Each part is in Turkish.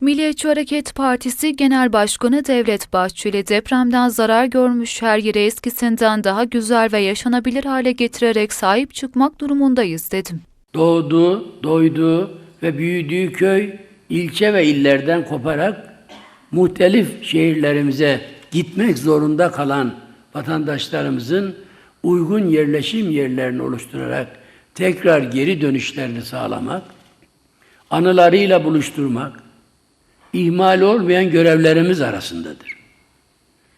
Milliyetçi Hareket Partisi Genel Başkanı Devlet Bahçeli depremden zarar görmüş her yeri eskisinden daha güzel ve yaşanabilir hale getirerek sahip çıkmak durumundayız dedim. doğduğu, doyduğu ve büyüdüğü köy, ilçe ve illerden koparak muhtelif şehirlerimize gitmek zorunda kalan vatandaşlarımızın uygun yerleşim yerlerini oluşturarak tekrar geri dönüşlerini sağlamak, anılarıyla buluşturmak, ihmal olmayan görevlerimiz arasındadır.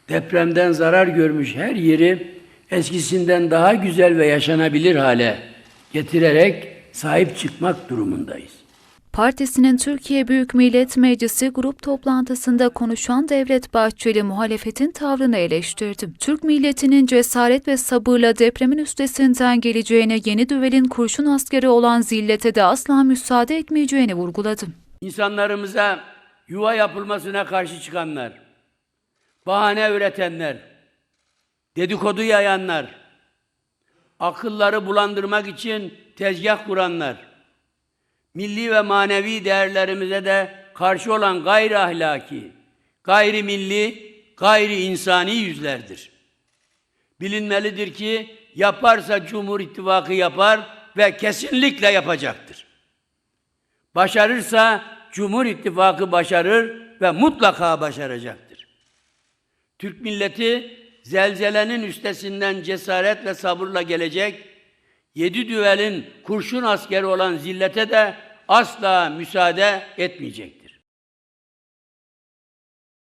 Depremden zarar görmüş her yeri eskisinden daha güzel ve yaşanabilir hale getirerek sahip çıkmak durumundayız. Partisinin Türkiye Büyük Millet Meclisi grup toplantısında konuşan Devlet Bahçeli muhalefetin tavrını eleştirdi. Türk milletinin cesaret ve sabırla depremin üstesinden geleceğine yeni düvelin kurşun askeri olan zillete de asla müsaade etmeyeceğini vurguladı. İnsanlarımıza yuva yapılmasına karşı çıkanlar, bahane üretenler, dedikodu yayanlar, akılları bulandırmak için tezgah kuranlar, milli ve manevi değerlerimize de karşı olan gayri ahlaki, gayri milli, gayri insani yüzlerdir. Bilinmelidir ki yaparsa Cumhur İttifakı yapar ve kesinlikle yapacaktır. Başarırsa Cumhur İttifakı başarır ve mutlaka başaracaktır. Türk milleti zelzelenin üstesinden cesaret ve sabırla gelecek, yedi düvelin kurşun askeri olan zillete de asla müsaade etmeyecektir.